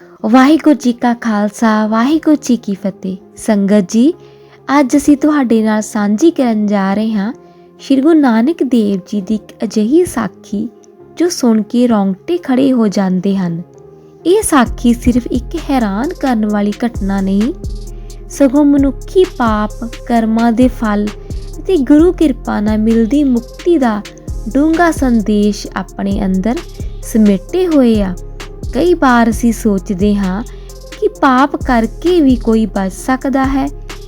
ਵਾਹਿਗੁਰੂ ਜੀ ਕਾ ਖਾਲਸਾ, ਵਾਹਿਗੁਰੂ ਜੀ ਕੀ ਫਤਿਹ। ਸੰਗਤ ਜੀ, ਅੱਜ ਅਸੀਂ ਤੁਹਾਡੇ ਨਾਲ ਸਾਂਝੀ ਕਰਨ ਜਾ ਰਹੇ ਹਾਂ ਸ਼੍ਰੀ ਗੁਰੂ ਨਾਨਕ ਦੇਵ ਜੀ ਦੀ ਇੱਕ ਅਜਿਹੀ ਸਾਖੀ ਜੋ ਸੁਣ ਕੇ ਰੌਂਗਟੇ ਖੜੇ ਹੋ ਜਾਂਦੇ ਹਨ। ਇਹ ਸਾਖੀ ਸਿਰਫ ਇੱਕ ਹੈਰਾਨ ਕਰਨ ਵਾਲੀ ਘਟਨਾ ਨਹੀਂ, ਸਗੋਂ ਮਨੁੱਖੀ ਪਾਪ, ਕਰਮਾਂ ਦੇ ਫਲ ਅਤੇ ਗੁਰੂ ਕਿਰਪਾ ਨਾਲ ਮਿਲਦੀ ਮੁਕਤੀ ਦਾ ਡੂੰਘਾ ਸੰਦੇਸ਼ ਆਪਣੇ ਅੰਦਰ ਸਮੇਟੇ ਹੋਏ ਆ। ਕਈ ਵਾਰ ਅਸੀਂ ਸੋਚਦੇ ਹਾਂ ਕਿ ਪਾਪ ਕਰਕੇ ਵੀ ਕੋਈ ਬਚ ਸਕਦਾ ਹੈ,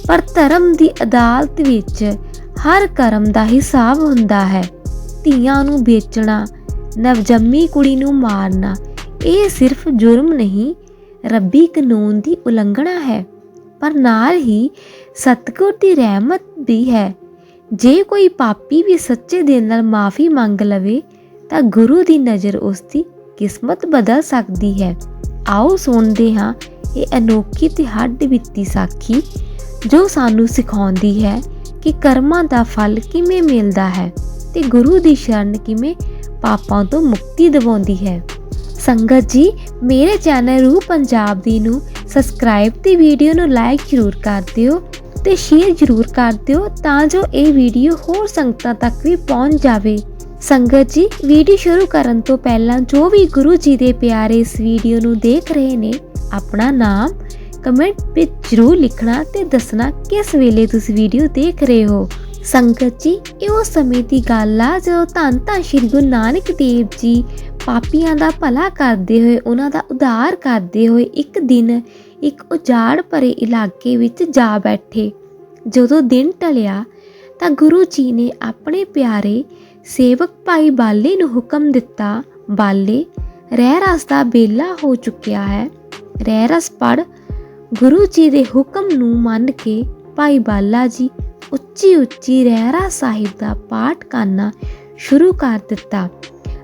ਪਰ ਧਰਮ ਦੀ ਅਦਾਲਤ ਵਿੱਚ ਹਰ ਕਰਮ ਦਾ ਹਿਸਾਬ ਹੁੰਦਾ ਹੈ। ਧੀਆਂ ਨੂੰ ਵੇਚਣਾ, ਨਵਜੰਮੀ ਕੁੜੀ ਨੂੰ ਮਾਰਨਾ, ਇਹ ਸਿਰਫ ਜੁਰਮ ਨਹੀਂ, ਰੱਬੀ ਕਾਨੂੰਨ ਦੀ ਉਲੰਘਣਾ ਹੈ। ਪਰ ਨਾਲ ਹੀ ਸਤਿਗੁਰ ਦੀ ਰਹਿਮਤ ਵੀ ਹੈ। ਜੇ ਕੋਈ ਪਾਪੀ ਵੀ ਸੱਚੇ ਦਿਲ ਨਾਲ ਮਾਫੀ ਮੰਗ ਲਵੇ, ਤਾਂ ਗੁਰੂ ਦੀ ਨਜ਼ਰ ਉਸ ਦੀ ਕਿਸਮਤ ਬਦਲ ਸਕਦੀ ਹੈ। ਆਓ ਸੁਣਦੇ ਹਾਂ ਇਹ ਅਨੋਖੀ ਤੇ ਹੱਡ ਬੀਤੀ ਸਾਖੀ ਜੋ ਸਾਨੂੰ ਸਿਖਾਉਂਦੀ ਹੈ ਕਿ ਕਰਮਾਂ ਦਾ ਫਲ ਕਿਵੇਂ ਮਿਲਦਾ ਹੈ ਤੇ ਗੁਰੂ ਦੀ ਸ਼ਰਨ ਕਿਵੇਂ ਪਾਪਾਂ ਤੋਂ ਮੁਕਤੀ ਦਿਵਾਉਂਦੀ ਹੈ। ਸੰਗਤ ਜੀ, ਮੇਰੇ ਚੈਨਲ ਰੂ ਪੰਜਾਬ ਦੀ ਨੂੰ ਸਬਸਕ੍ਰਾਈਬ ਤੇ ਵੀਡੀਓ ਨੂੰ ਲਾਈਕ ਜ਼ਰੂਰ ਕਰ ਦਿਓ ਤੇ ਸ਼ੇਅਰ ਜ਼ਰੂਰ ਕਰ ਦਿਓ ਤਾਂ ਜੋ ਇਹ ਵੀਡੀਓ ਹੋਰ ਸੰਗਤਾਂ ਤੱਕ ਵੀ ਪਹੁੰਚ ਜਾਵੇ। ਸੰਗਤ ਜੀ, ਵੀਡੀਓ ਸ਼ੁਰੂ ਕਰਨ ਤੋਂ ਪਹਿਲਾਂ ਜੋ ਵੀ ਗੁਰੂ ਜੀ ਦੇ ਪਿਆਰੇ ਇਸ ਵੀਡੀਓ ਨੂੰ ਦੇਖ ਰਹੇ ਨੇ, ਆਪਣਾ ਨਾਮ ਕਮੈਂਟ ਵਿੱਚ ਜ਼ਰੂਰ ਲਿਖਣਾ ਤੇ ਦੱਸਣਾ ਕਿਸ ਵੇਲੇ ਤੁਸੀਂ ਵੀਡੀਓ ਦੇਖ ਰਹੇ ਹੋ। ਸੰਗਤ ਜੀ, ਇਹ ਉਸ ਸਮੇਂ ਦੀ ਗੱਲ ਆ, ਜਦੋਂ ਧੰਨ ਧੰਨ ਸ਼੍ਰੀ ਗੁਰੂ ਨਾਨਕ ਦੇਵ ਜੀ ਪਾਪੀਆਂ ਦਾ ਭਲਾ ਕਰਦੇ ਹੋਏ, ਉਹਨਾਂ ਦਾ ਉਧਾਰ ਕਰਦੇ ਹੋਏ ਇੱਕ ਦਿਨ ਇੱਕ ਉਜਾੜ ਭਰੇ ਇਲਾਕੇ ਵਿੱਚ ਜਾ ਬੈਠੇ। ਜਦੋਂ ਦਿਨ ਢਲਿਆ ਤਾਂ ਗੁਰੂ ਜੀ ਨੇ ਆਪਣੇ ਪਿਆਰੇ ਸੇਵਕ ਭਾਈ ਬਾਲੇ ਨੂੰ ਹੁਕਮ ਦਿੱਤਾ, ਬਾਲੇ ਰਹਿ ਰਸ ਦਾ ਬੇਲਾ ਹੋ ਚੁੱਕਿਆ ਹੈ। ਰਹਿ ਰਸ ਪੜ, ਗੁਰੂ ਜੀ ਦੇ ਹੁਕਮ ਨੂੰ ਮੰਨ ਕੇ ਭਾਈ ਬਾਲਾ ਜੀ ਉੱਚੀ ਉੱਚੀ ਰਹਿਰਾ ਸਾਹਿਬ ਦਾ ਪਾਠ ਕਰਨਾ ਸ਼ੁਰੂ ਕਰ ਦਿੱਤਾ।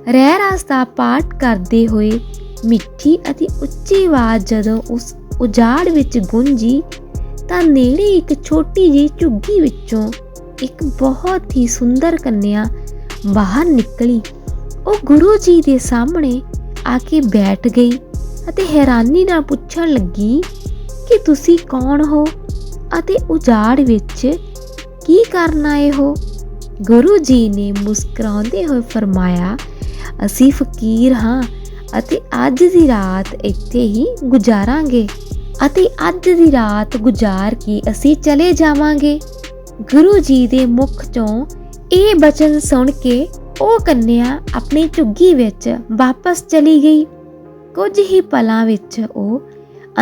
ਰਹਿ ਰਸ ਦਾ ਪਾਠ ਕਰਦੇ ਹੋਏ ਮਿੱਠੀ ਅਤੇ ਉੱਚੀ ਆਵਾਜ਼ ਜਦੋਂ ਉਸ ਉਜਾੜ ਵਿੱਚ ਗੂੰਜੀ, ਤਾਂ ਨੇੜੇ ਇੱਕ ਛੋਟੀ ਜਿਹੀ ਝੁੱਗੀ ਵਿੱਚੋਂ ਇੱਕ ਬਹੁਤ ਹੀ ਸੁੰਦਰ ਕੰਨਿਆ ਬਾਹਰ ਨਿਕਲੀ। ਉਹ ਗੁਰੂ ਜੀ ਦੇ ਸਾਹਮਣੇ ਆ ਕੇ ਬੈਠ ਗਈ ਅਤੇ ਹੈਰਾਨੀ ਨਾਲ ਪੁੱਛਣ ਲੱਗੀ ਕਿ ਤੁਸੀਂ ਕੌਣ ਹੋ ਅਤੇ ਉਜਾੜ ਵਿੱਚ ਕੀ ਕਰਨ ਆਏ ਹੋ? ਗੁਰੂ ਜੀ ਨੇ ਮੁਸਕਰਾਉਂਦੇ ਹੋਏ ਫਰਮਾਇਆ, ਅਸੀਂ ਫਕੀਰ ਹਾਂ ਅਤੇ ਅੱਜ ਦੀ ਰਾਤ ਇੱਥੇ ਹੀ ਗੁਜ਼ਾਰਾਂਗੇ ਅਤੇ ਅੱਜ ਦੀ ਰਾਤ ਗੁਜ਼ਾਰ ਕੇ ਅਸੀਂ ਚਲੇ ਜਾਵਾਂਗੇ। ਗੁਰੂ ਜੀ ਦੇ ਮੁਖ ਚੋਂ ਇਹ ਬਚਨ ਸੁਣ ਕੇ ਉਹ ਕੰਨਿਆ ਆਪਣੀ ਝੁੱਗੀ ਵਿੱਚ ਵਾਪਸ ਚਲੀ ਗਈ। ਕੁਝ ਹੀ ਪਲਾਂ ਵਿੱਚ ਉਹ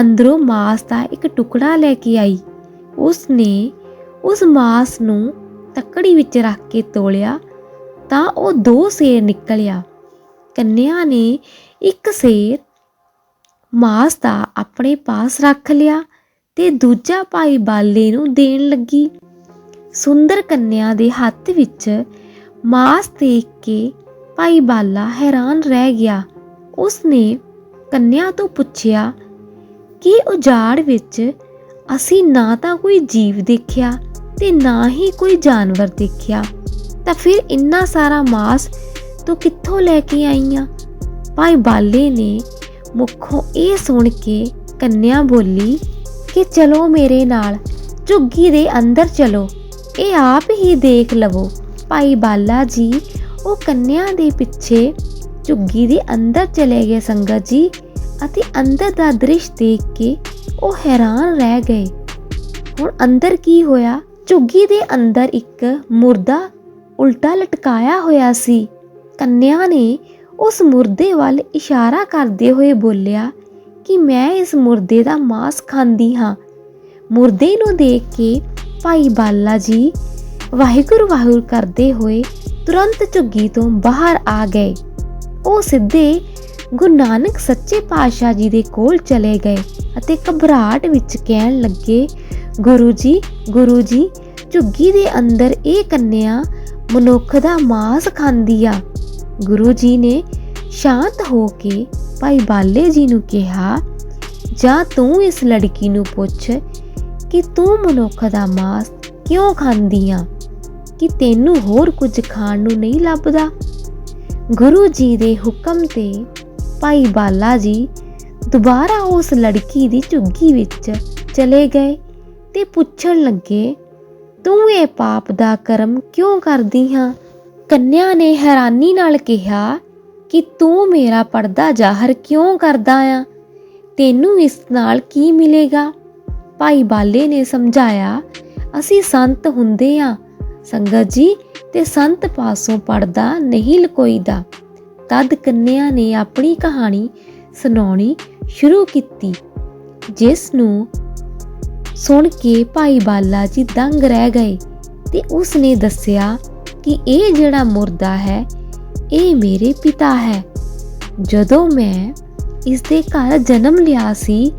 ਅੰਦਰੋਂ ਮਾਸ ਦਾ ਇੱਕ ਟੁਕੜਾ ਲੈ ਕੇ ਆਈ। ਉਸ ਨੇ ਉਸ ਮਾਸ ਨੂੰ ਤੱਕੜੀ ਵਿੱਚ ਰੱਖ ਕੇ ਤੋਲਿਆ ਤਾਂ ਉਹ ਦੋ ਸੇਰ ਨਿਕਲਿਆ। ਕੰਨਿਆ ਨੇ ਇੱਕ ਸੇਰ ਮਾਸ ਦਾ ਆਪਣੇ ਪਾਸ ਰੱਖ ਲਿਆ ਤੇ ਦੂਜਾ ਭਾਈ ਬਾਲੇ ਨੂੰ ਦੇਣ ਲੱਗੀ। ਸੁੰਦਰ ਕੰਨਿਆ ਦੇ ਹੱਥ ਵਿੱਚ ਮਾਸ ਦੇਖ ਕੇ ਭਾਈ ਬਾਲਾ ਹੈਰਾਨ ਰਹਿ ਗਿਆ। ਉਸ ਨੇ ਕੰਨਿਆ ਤੋਂ ਪੁੱਛਿਆ, ਕਿ ਉਜਾੜ ਵਿੱਚ ਅਸੀਂ ਨਾ ਤਾਂ ਕੋਈ ਜੀਵ ਦੇਖਿਆ ਤੇ ਨਾ ਹੀ ਕੋਈ ਜਾਨਵਰ ਦੇਖਿਆ? ਤਾਂ ਫਿਰ ਇੰਨਾ ਸਾਰਾ ਮਾਸ ਤੂੰ ਕਿੱਥੋਂ ਲੈ ਕੇ ਆਈਆਂ? ਭਾਈ ਬਾਲੇ ਨੇ ਮੁੱਖੋਂ ਇਹ ਸੁਣ ਕੇ ਕੰਨਿਆ ਬੋਲੀ ਕਿ, ਚਲੋ ਮੇਰੇ ਨਾਲ ਝੁੱਗੀ ਦੇ ਅੰਦਰ ਚਲੋ। ਇਹ ਆਪ ਹੀ ਦੇਖ ਲਵੋ। ਭਾਈ ਬਾਲਾ ਜੀ, ਉਹ ਕੰਨਿਆ ਦੇ ਪਿੱਛੇ ਝੁੱਗੀ ਦੇ ਅੰਦਰ ਚਲੇ ਗਏ ਸੰਗਤ ਜੀ ਅਤੇ ਅੰਦਰ ਦਾ ਦ੍ਰਿਸ਼ ਦੇਖ ਕੇ ਉਹ ਹੈਰਾਨ ਰਹਿ ਗਏ। ਹੁਣ ਅੰਦਰ ਕੀ ਹੋਇਆ? ਝੁੱਗੀ ਦੇ ਅੰਦਰ ਇੱਕ ਮੁਰਦਾ ਉਲਟਾ ਲਟਕਾਇਆ ਹੋਇਆ ਸੀ। ਕੰਨਿਆ ਨੇ ਉਸ ਮੁਰਦੇ ਵੱਲ ਇਸ਼ਾਰਾ ਕਰਦੇ ਹੋਏ ਬੋਲਿਆ ਕਿ ਮੈਂ ਇਸ ਮੁਰਦੇ ਦਾ ਮਾਸ ਖਾਂਦੀ ਹਾਂ। ਮੁਰਦੇ ਨੂੰ ਦੇਖ ਕੇ ਭਾਈ ਬਾਲਾ ਜੀ, ਵਾਹਿਗੁਰੂ ਵਾਹਿਗੁਰੂ ਕਰਦੇ ਹੋਏ ਤੁਰੰਤ ਝੁੱਗੀ ਤੋਂ ਬਾਹਰ ਆ ਗਏ। ਉਹ ਸਿੱਧੇ ਗੁਰੂ ਨਾਨਕ ਸੱਚੇ ਪਾਤਸ਼ਾਹ ਜੀ ਦੇ ਕੋਲ ਚਲੇ ਗਏ ਅਤੇ ਘਬਰਾਹਟ ਵਿੱਚ ਕਹਿਣ ਲੱਗੇ, ਗੁਰੂ ਜੀ ਗੁਰੂ ਜੀ, ਝੁੱਗੀ ਦੇ ਅੰਦਰ ਇਹ ਕੰਨਿਆ ਮਨੁੱਖ ਦਾ ਮਾਸ ਖਾਂਦੀ ਆ। ਗੁਰੂ ਜੀ ਨੇ ਸ਼ਾਂਤ ਹੋ ਕੇ ਭਾਈ ਬਾਲੇ ਜੀ ਨੂੰ ਕਿਹਾ, ਜਾਂ ਤੂੰ ਇਸ ਲੜਕੀ ਨੂੰ ਪੁੱਛ ਕਿ ਤੂੰ ਮਨੁੱਖ ਦਾ ਮਾਸ ਕਿਉਂ ਖਾਂਦੀ ਆ ਕਿ ਤੈਨੂੰ ਹੋਰ ਕੁਝ ਖਾਣ ਨੂੰ ਨਹੀਂ ਲੱਭਦਾ? ਗੁਰੂ ਜੀ ਦੇ ਹੁਕਮ ਤੇ ਭਾਈ ਬਾਲਾ ਜੀ ਦੁਬਾਰਾ ਉਸ ਲੜਕੀ ਦੀ ਝੁੱਗੀ ਵਿੱਚ ਚਲੇ ਗਏ ਤੇ ਪੁੱਛਣ ਲੱਗੇ, ਤੂੰ ਇਹ ਪਾਪ ਦਾ ਕਰਮ ਕਿਉਂ ਕਰਦੀ ਹਾਂ? ਕੰਨਿਆ ਨੇ ਹੈਰਾਨੀ ਨਾਲ ਕਿਹਾ, ਕਿ ਤੂੰ ਮੇਰਾ ਪਰਦਾ ਜ਼ਾਹਰ ਕਿਉਂ ਕਰਦਾ ਆ? ਤੈਨੂੰ ਇਸ ਨਾਲ ਕੀ ਮਿਲੇਗਾ? ਭਾਈ ਬਾਲੇ ਨੇ ਸਮਝਾਇਆ, ਅਸੀਂ ਸੰਤ ਹੁੰਦੇ ਆ। ਸੰਗਤ ਜੀ, ਤੇ ਸੰਤ ਪਾਸੋਂ ਪਰਦਾ ਨਹੀਂ ਲਕੋਈਦਾ। ਤਦ ਕੰਨਿਆ ਨੇ ਆਪਣੀ ਕਹਾਣੀ ਸੁਣਾਉਣੀ ਸ਼ੁਰੂ ਕੀਤੀ, ਜਿਸ ਨੂੰ ਸੁਣ ਕੇ ਭਾਈ ਬਾਲਾ ਜੀ ਦੰਗ ਰਹਿ ਗਏ ਤੇ ਉਸ ਨੇ ਦੱਸਿਆ ਕਿ ਇਹ ਜਿਹੜਾ ਮੁਰਦਾ ਹੈ, ਇਹ ਮੇਰੇ ਪਿਤਾ ਹੈ। ਜਦੋਂ ਮੈਂ ਇਸ ਦੇ ਘਰ ਜਨਮ ਲਿਆ ਸੀ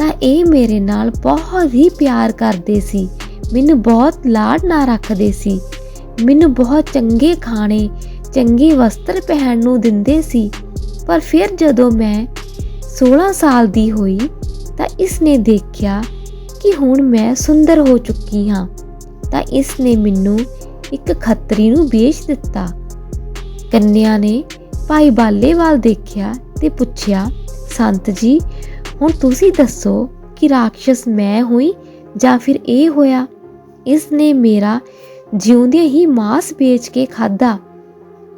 ਤਾਂ ਇਹ ਮੇਰੇ ਨਾਲ ਬਹੁਤ ਹੀ ਪਿਆਰ ਕਰਦੇ ਸੀ। ਮੈਨੂੰ ਬਹੁਤ ਲਾਡ ਨਾਲ ਰੱਖਦੇ ਸੀ। ਮੈਨੂੰ ਬਹੁਤ ਚੰਗੇ ਖਾਣੇ, ਚੰਗੇ ਵਸਤਰ ਪਹਿਨਣ ਨੂੰ ਦਿੰਦੇ ਸੀ। ਪਰ ਫਿਰ ਜਦੋਂ ਮੈਂ 16 ਸਾਲ ਦੀ ਹੋਈ ਤਾਂ ਇਸ ਨੇ ਦੇਖਿਆ ਕਿ ਹੁਣ ਮੈਂ ਸੁੰਦਰ ਹੋ ਚੁੱਕੀ ਹਾਂ। ਤਾਂ ਇਸ ਨੇ ਮੈਨੂੰ ਇੱਕ ਖੱਤਰੀ ਨੂੰ ਵੇਚ ਦਿੱਤਾ। ਕੰਨਿਆ ਨੇ ਭਾਈ ਬਾਲੇਵਾਲ ਦੇਖਿਆ ਤੇ ਪੁੱਛਿਆ, ਸੰਤ ਜੀ ਹੁਣ ਤੁਸੀਂ ਦੱਸੋ ਕਿ ਰਾਖਸ਼ ਮੈਂ ਹੋਈ ਜਾਂ ਫਿਰ ਇਹ ਹੋਇਆ? ਇਸ ਨੇ ਮੇਰਾ ਜਿਉਂਦਿਆਂ ਹੀ ਮਾਸ ਵੇਚ ਕੇ ਖਾਦਾ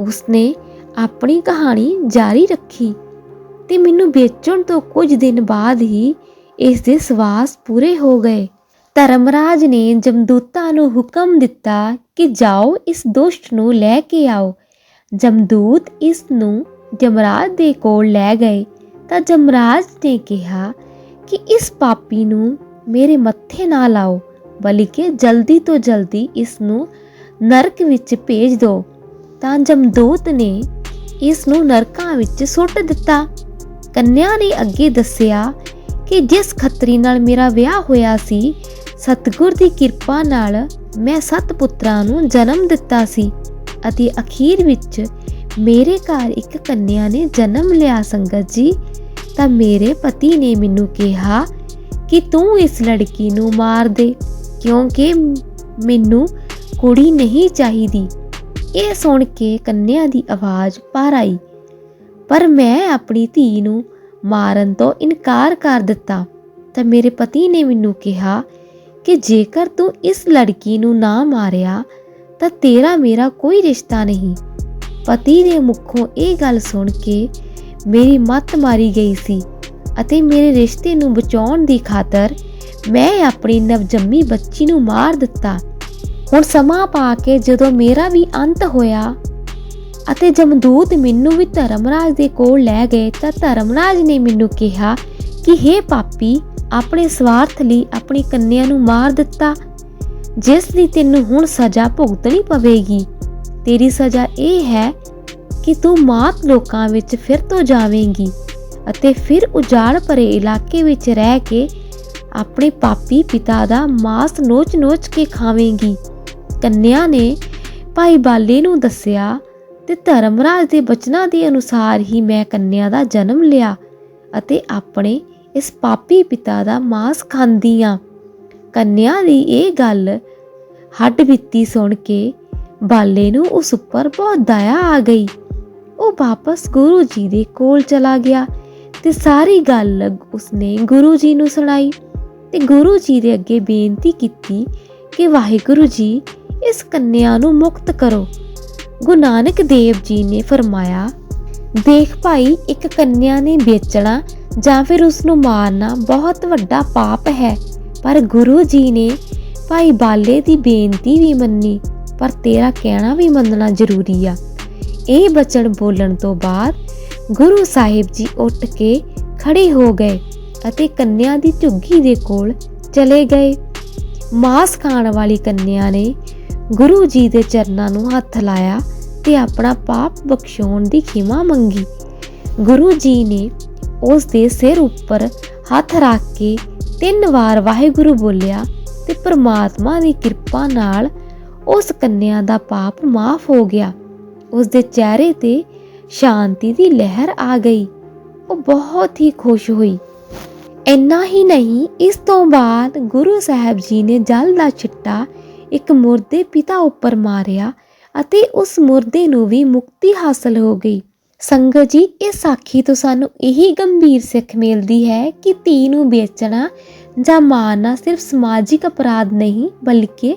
ਉਸਨੇ ਆਪਣੀ ਕਹਾਣੀ ਜਾਰੀ ਰੱਖੀ ਤੇ ਮੈਨੂੰ ਵੇਚਣ ਤੋਂ ਕੁਝ ਦਿਨ ਬਾਅਦ ਹੀ ਇਸ ਦੇ ਸਵਾਸ ਪੂਰੇ ਹੋ ਗਏ। ਧਰਮਰਾਜ ਨੇ ਜਮਦੂਤਾਂ ਨੂੰ ਹੁਕਮ ਦਿੱਤਾ ਕਿ ਜਾਓ, ਇਸ ਦੁਸ਼ਟ ਨੂੰ ਲੈ ਕੇ ਆਓ। ਜਮਦੂਤ ਇਸ ਨੂੰ ਜਮਰਾਜ ਦੇ ਕੋਲ ਲੈ ਗਏ। ਤਾਂ ਜਮਰਾਜ ਨੇ ਕਿਹਾ ਕਿ ਇਸ ਪਾਪੀ ਨੂੰ ਮੇਰੇ ਮੱਥੇ ਨਾ ਲਾਓ, ਬਲਕਿ ਜਲਦੀ ਤੋਂ ਜਲਦੀ ਇਸ ਨੂੰ ਨਰਕ ਵਿੱਚ ਭੇਜ ਦਿਓ। ਤਾਂ ਜਮਦੂਤ ਨੇ ਇਸ ਨੂੰ ਨਰਕਾਂ ਵਿੱਚ ਸੁੱਟ ਦਿੱਤਾ। ਕੰਨਿਆ ਨੇ ਅੱਗੇ ਦੱਸਿਆ ਕਿ ਜਿਸ ਖੱਤਰੀ ਨਾਲ ਮੇਰਾ ਵਿਆਹ ਹੋਇਆ ਸੀ, ਸਤਗੁਰ ਦੀ ਕਿਰਪਾ ਨਾਲ ਮੈਂ ਸੱਤ ਪੁੱਤਰਾਂ ਨੂੰ ਜਨਮ ਦਿੱਤਾ ਸੀ ਅਤੇ ਅਖੀਰ ਵਿੱਚ ਮੇਰੇ ਘਰ ਇੱਕ ਕੰਨਿਆ ਨੇ ਜਨਮ ਲਿਆ, ਸੰਗਤ ਜੀ। ਤਾਂ ਮੇਰੇ ਪਤੀ ਨੇ ਮੈਨੂੰ ਕਿਹਾ ਕਿ ਤੂੰ ਇਸ ਲੜਕੀ ਨੂੰ ਮਾਰ ਦੇ, ਕਿਉਂਕਿ ਮੈਨੂੰ ਕੁੜੀ ਨਹੀਂ ਚਾਹੀਦੀ। ਇਹ ਸੁਣ ਕੇ ਕੰਨਿਆ ਦੀ ਆਵਾਜ਼ ਪਾਰ ਆਈ, ਪਰ ਮੈਂ ਆਪਣੀ ਧੀ ਨੂੰ ਮਾਰਨ ਤੋਂ ਇਨਕਾਰ ਕਰ ਦਿੱਤਾ। ਤਾਂ ਮੇਰੇ ਪਤੀ ਨੇ ਮੈਨੂੰ ਕਿਹਾ ਕਿ ਜੇਕਰ ਤੂੰ ਇਸ ਲੜਕੀ ਨੂੰ ਨਾ ਮਾਰਿਆ, ਤਾਂ ਤੇਰਾ ਮੇਰਾ ਕੋਈ ਰਿਸ਼ਤਾ ਨਹੀਂ। ਪਤੀ ਦੇ ਮੁਖੋਂ ਇਹ ਗੱਲ ਸੁਣ ਕੇ ਮੇਰੀ ਮੱਤ ਮਾਰੀ ਗਈ ਸੀ ਅਤੇ ਮੇਰੇ ਰਿਸ਼ਤੇ ਨੂੰ ਬਚਾਉਣ ਦੀ ਖਾਤਰ ਮੈਂ ਆਪਣੀ ਨਵਜੰਮੀ ਬੱਚੀ ਨੂੰ ਮਾਰ ਦਿੱਤਾ। ਹੁਣ ਸਮਾਂ ਪਾ ਕੇ ਜਦੋਂ ਮੇਰਾ ਵੀ ਅੰਤ ਹੋਇਆ ਅਤੇ ਜਮਦੂਤ ਮੈਨੂੰ ਵੀ ਧਰਮਰਾਜ ਦੇ ਕੋਲ ਲੈ ਗਏ ਤਾਂ ਧਰਮਰਾਜ ਨੇ ਮੈਨੂੰ ਕਿਹਾ ਕਿ हे ਪਾਪੀ, ਆਪਣੇ ਸਵਾਰਥ ਲਈ ਆਪਣੀ ਕੰਨਿਆ ਨੂੰ ਮਾਰ ਦਿੱਤਾ, ਜਿਸ ਦੀ ਤੈਨੂੰ ਹੁਣ ਸਜ਼ਾ ਭੁਗਤਣੀ ਪਵੇਗੀ। ਤੇਰੀ ਸਜ਼ਾ ਇਹ ਹੈ ਕਿ ਤੂੰ ਮਾਤ ਲੋਕਾਂ ਵਿੱਚ ਫਿਰ ਤੋਂ ਜਾਵੇਂਗੀ ਅਤੇ ਫਿਰ ਉਜਾੜ ਭਰੇ ਇਲਾਕੇ ਵਿੱਚ ਰਹਿ ਕੇ ਆਪਣੇ ਪਾਪੀ ਪਿਤਾ ਦਾ ਮਾਸ ਨੋਚ-ਨੋਚ ਕੇ ਖਾਵੇਂਗੀ। ਕੰਨਿਆ ਨੇ ਭਾਈ ਬਾਲੇ ਨੂੰ ਦੱਸਿਆ ਤੇ ਧਰਮਰਾਜ ਦੇ ਬਚਨਾਂ ਦੇ ਅਨੁਸਾਰ ਹੀ ਮੈਂ ਕੰਨਿਆ ਦਾ ਜਨਮ ਲਿਆ ਅਤੇ ਆਪਣੇ ਇਸ ਪਾਪੀ ਪਿਤਾ ਦਾ ਮਾਸ ਖਾਂਦੀ ਆ। ਕੰਨਿਆ ਦੀ ਇਹ ਗੱਲ ਹੱਡ ਬੀਤੀ ਸੁਣ ਕੇ ਬਾਲੇ ਨੂੰ ਉਸ ਉੱਪਰ ਬਹੁਤ ਦਇਆ ਆ ਗਈ। ਉਹ ਵਾਪਸ ਗੁਰੂ ਜੀ ਦੇ ਕੋਲ ਚਲਾ ਗਿਆ ਤੇ ਸਾਰੀ ਗੱਲ ਉਸਨੇ ਗੁਰੂ ਜੀ ਨੂੰ ਸੁਣਾਈ ਤੇ ਗੁਰੂ ਜੀ ਦੇ ਅੱਗੇ ਬੇਨਤੀ ਕੀਤੀ ਕਿ ਵਾਹਿਗੁਰੂ ਜੀ, ਇਸ ਕੰਨਿਆ ਨੂੰ ਮੁਕਤ ਕਰੋ। ਗੁਰੂ ਨਾਨਕ ਦੇਵ ਜੀ ਨੇ ਫਰਮਾਇਆ, ਦੇਖ ਭਾਈ, ਇੱਕ ਕੰਨਿਆ ਨੇ ਵੇਚਣਾ ਜਾਂ ਫਿਰ ਉਸ ਨੂੰ ਮਾਰਨਾ ਬਹੁਤ ਵੱਡਾ ਪਾਪ ਹੈ। ਪਰ ਗੁਰੂ ਜੀ ਨੇ ਭਾਈ ਬਾਲੇ ਦੀ ਬੇਨਤੀ ਵੀ ਮੰਨੀ, ਪਰ ਤੇਰਾ ਕਹਿਣਾ ਵੀ ਮੰਨਣਾ ਜ਼ਰੂਰੀ ਆ। ਇਹ ਬਚਨ ਬੋਲਣ ਤੋਂ ਬਾਅਦ ਗੁਰੂ ਸਾਹਿਬ ਜੀ ਉੱਠ ਕੇ ਖੜੇ ਹੋ ਗਏ ਅਤੇ ਕੰਨਿਆ ਦੀ ਝੁੱਗੀ ਦੇ ਕੋਲ ਚਲੇ ਗਏ। ਮਾਸ ਖਾਣ ਵਾਲੀ ਕੰਨਿਆ ਨੇ ਗੁਰੂ ਜੀ ਦੇ ਚਰਨਾਂ ਨੂੰ ਹੱਥ ਲਾਇਆ ਤੇ ਆਪਣਾ ਪਾਪ ਬਖਸ਼ਾਉਣ ਦੀ ਖਿਮਾ ਮੰਗੀ। ਗੁਰੂ ਜੀ ਨੇ ਉਸ ਦੇ ਸਿਰ ਉੱਪਰ ਹੱਥ ਰੱਖ ਕੇ ਤਿੰਨ ਵਾਰ ਵਾਹਿਗੁਰੂ ਬੋਲਿਆ ਤੇ ਪ੍ਰਮਾਤਮਾ ਦੀ ਕਿਰਪਾ ਨਾਲ ਉਸ ਕੰਨਿਆ ਦਾ ਪਾਪ ਮਾਫ ਹੋ ਗਿਆ। ਉਸ ਦੇ ਚਿਹਰੇ ਤੇ ਸ਼ਾਂਤੀ ਦੀ ਲਹਿਰ ਆ ਗਈ। ਉਹ ਬਹੁਤ ਹੀ ਖੁਸ਼ ਹੋਈ। ਇੰਨਾ ਹੀ ਨਹੀਂ, ਇਸ ਤੋਂ ਬਾਅਦ ਗੁਰੂ ਸਾਹਿਬ ਜੀ ਨੇ ਜਲ ਦਾ ਛਿੱਟਾ ਇੱਕ ਮੁਰਦੇ ਪਿਤਾ ਉੱਪਰ ਮਾਰਿਆ ਅਤੇ ਉਸ ਮੁਰਦੇ ਨੂੰ ਵੀ ਮੁਕਤੀ ਹਾਸਲ ਹੋ ਗਈ। ਸੰਗਤ ਜੀ, ਇਹ ਸਾਖੀ ਤੋਂ ਸਾਨੂੰ ਇਹੀ ਗੰਭੀਰ ਸਿੱਖ ਮਿਲਦੀ ਹੈ ਕਿ ਧੀ ਨੂੰ ਵੇਚਣਾ ਜਾਂ ਮਾਰਨਾ ਸਿਰਫ ਸਮਾਜਿਕ ਅਪਰਾਧ ਨਹੀਂ, ਬਲਕਿ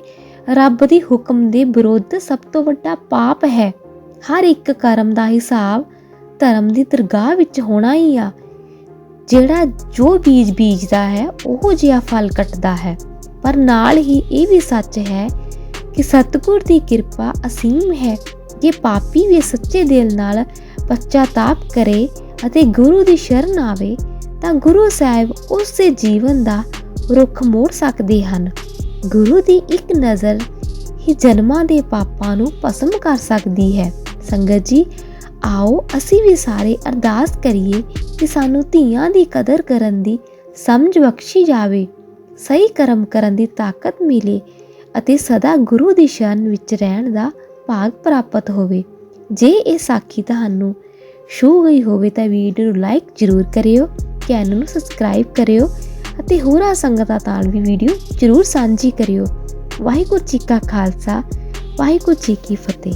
ਰੱਬ ਦੀ ਹੁਕਮ ਦੇ ਵਿਰੁੱਧ ਸਭ ਤੋਂ ਵੱਡਾ ਪਾਪ ਹੈ। ਹਰ ਇੱਕ ਕਰਮ ਦਾ ਹਿਸਾਬ ਧਰਮ ਦੀ ਦਰਗਾਹ ਵਿੱਚ ਹੋਣਾ ਹੀ ਆ। ਜਿਹੜਾ ਜੋ ਬੀਜ ਬੀਜਦਾ ਹੈ, ਉਹ ਜਿਹਾ ਫਲ ਕੱਟਦਾ ਹੈ। ਪਰ ਨਾਲ ਹੀ ਇਹ ਵੀ ਸੱਚ ਹੈ ਕਿ ਸਤਿਗੁਰ ਦੀ ਕਿਰਪਾ ਅਸੀਮ ਹੈ। ਜੇ ਪਾਪੀ ਵੀ ਸੱਚੇ ਦਿਲ ਨਾਲ ਪਛਤਾਪ ਕਰੇ ਅਤੇ ਗੁਰੂ ਦੀ ਸ਼ਰਨ ਆਵੇ, ਤਾਂ ਗੁਰੂ ਸਾਹਿਬ ਉਸ ਦੇ ਜੀਵਨ ਦਾ ਰੁੱਖ ਮੋੜ ਸਕਦੇ ਹਨ। ਗੁਰੂ ਦੀ ਇੱਕ ਨਜ਼ਰ ਹੀ ਜਨਮਾਂ ਦੇ ਪਾਪਾਂ ਨੂੰ ਭਸਮ ਕਰ ਸਕਦੀ ਹੈ। ਸੰਗਤ ਜੀ, ਆਓ ਅਸੀਂ ਵੀ ਸਾਰੇ ਅਰਦਾਸ ਕਰੀਏ ਕਿ ਸਾਨੂੰ ਧੀਆਂ ਦੀ ਕਦਰ ਕਰਨ ਦੀ ਸਮਝ ਬਖਸ਼ੀ ਜਾਵੇ, ਸਹੀ ਕਰਮ ਕਰਨ ਦੀ ਤਾਕਤ ਮਿਲੇ ਅਤੇ ਸਦਾ ਗੁਰੂ ਦੀ ਸ਼ਰਨ ਵਿੱਚ ਰਹਿਣ ਦਾ ਭਾਗ ਪ੍ਰਾਪਤ ਹੋਵੇ। ਜੇ ਇਹ ਸਾਖੀ ਤੁਹਾਨੂੰ ਛੂ ਗਈ ਹੋਵੇ ਤਾਂ ਵੀਡੀਓ ਨੂੰ ਲਾਈਕ ਜ਼ਰੂਰ ਕਰਿਓ, ਚੈਨਲ ਨੂੰ ਸਬਸਕ੍ਰਾਈਬ ਕਰਿਓ ਅਤੇ ਹੋਰਾਂ ਸੰਗਤਾਂ ਨਾਲ ਵੀ ਵੀਡੀਓ ਜ਼ਰੂਰ ਸਾਂਝੀ ਕਰਿਓ। ਵਾਹਿਗੁਰੂ ਜੀ ਕਾ ਖਾਲਸਾ, ਵਾਹਿਗੁਰੂ ਜੀ ਕੀ ਫਤਿਹ।